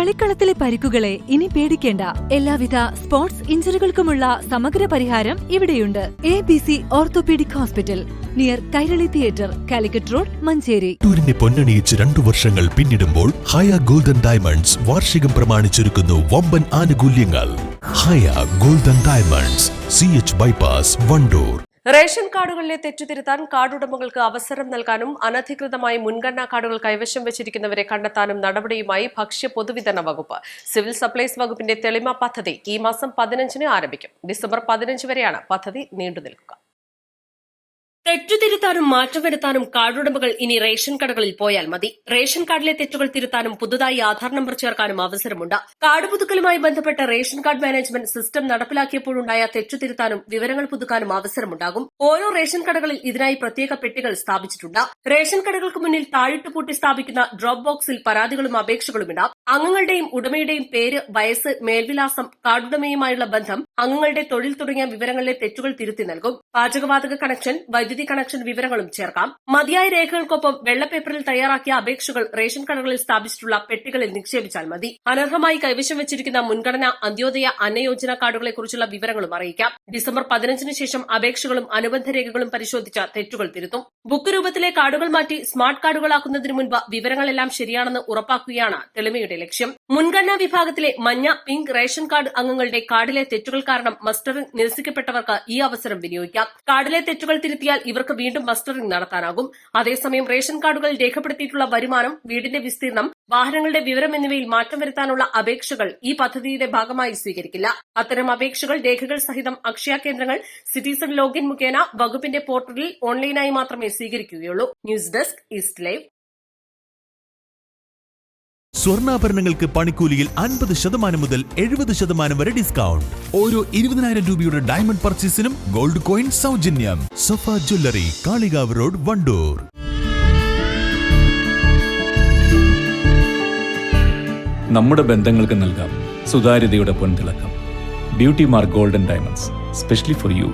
കളിക്കളത്തിലെ പരിക്കുകളെ ഇനി പേടിക്കേണ്ട. എല്ലാവിധ സ്പോർട്സ് ഇഞ്ചുറികൾക്കുമുള്ള സമഗ്ര പരിഹാരം ഇവിടെയുണ്ട്. A B C orthopaedic hospital near Kairali theatre Calicut road Manjeri. ടൂരിനെ പൊന്നണിയിച്ച് രണ്ടു വർഷങ്ങൾ പിന്നിടുമ്പോൾ ഹയ ഗോൾഡൻ ഡയമണ്ട്സ് വാർഷികം പ്രമാണിച്ചൊരുക്കുന്നു വമ്പൻ ആനുകൂല്യങ്ങൾ. Haya golden diamonds C H Wandoor. Ration കാർഡുകളിലെ തെറ്റുതിരുത്താൻ കാർഡുടമകൾക്ക് അവസരം നൽകാനും അനധികൃതമായി മുൻഗണനാ കാർഡുകൾ കൈവശം വെച്ചിരിക്കുന്നവരെ കണ്ടെത്താനും നടപടിയുമായി ഭക്ഷ്യ പൊതുവിതരണ വകുപ്പ് സിവിൽ സപ്ലൈസ് വകുപ്പിന്റെ തെളിമ പദ്ധതി ഈ മാസം പതിനഞ്ചിന് ആരംഭിക്കും. ഡിസംബർ പതിനഞ്ച് വരെയാണ് പദ്ധതി നീണ്ടുനിൽക്കുക. തെറ്റുതിരുത്താനും മാറ്റം വരുത്താനും കാർഡുടമകൾ ഇനി റേഷൻ കടകളിൽ പോയാൽ മതി. റേഷൻ കാർഡിലെ തെറ്റുകൾ തിരുത്താനും പുതുതായി ആധാർ നമ്പർ ചേർക്കാനും അവസരമുണ്ട്. കാർഡ് പുതുക്കലുമായി ബന്ധപ്പെട്ട റേഷൻ കാർഡ് മാനേജ്മെന്റ് സിസ്റ്റം നടപ്പിലാക്കിയപ്പോഴുണ്ടായ തെറ്റുതിരുത്താനും വിവരങ്ങൾ പുതുക്കാനും അവസരമുണ്ടാകും. ഓരോ റേഷൻ കടകളിൽ ഇതിനായി പ്രത്യേക പെട്ടികൾ സ്ഥാപിച്ചിട്ടുണ്ട്. റേഷൻ കടകൾക്ക് മുന്നിൽ താഴിട്ട് പൂട്ടി സ്ഥാപിക്കുന്ന ഡ്രോപ്പ് ബോക്സിൽ പരാതികളും അപേക്ഷകളും ഇടാം. അംഗങ്ങളുടെയും ഉടമയുടെയും പേര് വയസ്സ് മേൽവിലാസം കാർഡുടമയുമായുള്ള ബന്ധം അംഗങ്ങളുടെ തൊഴിൽ തുടങ്ങിയ വിവരങ്ങളിലെ തെറ്റുകൾ തിരുത്തി നൽകും. പാചകവാതക കണക്ഷൻ വൈദ്യുതി കണക്ഷൻ വിവരങ്ങളും ചേർക്കാം. മതിയായ രേഖകൾക്കൊപ്പം വെള്ളപ്പേപ്പറിൽ തയ്യാറാക്കിയ അപേക്ഷകൾ റേഷൻ കടകളിൽ സ്ഥാപിച്ചിട്ടുള്ള പെട്ടികളിൽ നിക്ഷേപിച്ചാൽ മതി. അനർഹമായി കൈവശം വെച്ചിരിക്കുന്ന മുൻഗണന അന്ത്യോദയ അന്നയോജന കാർഡുകളെ കുറിച്ചുള്ള വിവരങ്ങളും അറിയിക്കാം. ഡിസംബർ പതിനഞ്ചിന് ശേഷം അപേക്ഷകളും അനുബന്ധ രേഖകളും പരിശോധിച്ച തെറ്റുകൾ തിരുത്തും. ബുക്ക് രൂപത്തിലെ കാർഡുകൾ മാറ്റി സ്മാർട്ട് കാർഡുകളാക്കുന്നതിന് മുൻപ് വിവരങ്ങളെല്ലാം ശരിയാണെന്ന് ഉറപ്പാക്കുകയാണ് തെളിമയുടെ ലക്ഷ്യം. മുൻഗണനാ വിഭാഗത്തിലെ മഞ്ഞ പിങ്ക് റേഷൻ കാർഡ് അംഗങ്ങളുടെ കാർഡിലെ തെറ്റുകൾ കാരണം മസ്റ്ററിംഗ് നിരസിക്കപ്പെട്ടവർക്ക് ഈ അവസരം വിനിയോഗിക്കാം. കാർഡിലെ തെറ്റുകൾ തിരുത്തിയാൽ ഇവർക്ക് വീണ്ടും മസ്റ്ററിംഗ് നടത്താനാകും. അതേസമയം റേഷൻ കാർഡുകൾ രേഖപ്പെടുത്തിയിട്ടുള്ള വരുമാനം വീടിന്റെ വിസ്തീർണം വാഹനങ്ങളുടെ വിവരം എന്നിവയിൽ മാറ്റം വരുത്താനുള്ള അപേക്ഷകൾ ഈ പദ്ധതിയുടെ ഭാഗമായി സ്വീകരിക്കില്ല. അത്തരം അപേക്ഷകൾ രേഖകൾ സഹിതം അക്ഷയ കേന്ദ്രങ്ങൾ സിറ്റിസൺ ലോഗിൻ മുഖേന വകുപ്പിന്റെ പോർട്ടലിൽ ഓൺലൈനായി മാത്രമേ സ്വീകരിക്കുകയുള്ളൂ. News desk east live. സ്വർണാഭരണങ്ങൾക്ക് പണിക്കൂലിയിൽ അൻപത് ശതമാനം മുതൽ എഴുപത് ശതമാനം വരെ ഡിസ്കൗണ്ട് ഓരോ ഇരുപതിനായിരം രൂപയുടെ ഡയമണ്ട് പർച്ചേസിനും ഗോൾഡ് കോയിൻ സൗജന്യം. Safa jewellery Kalikavu road Wandoor. നമ്മുടെ ബന്ധങ്ങൾക്ക് നൽകാം സുതാര്യതയുടെ പൊൻതിളക്കം. Beauty mark golden diamonds specially for you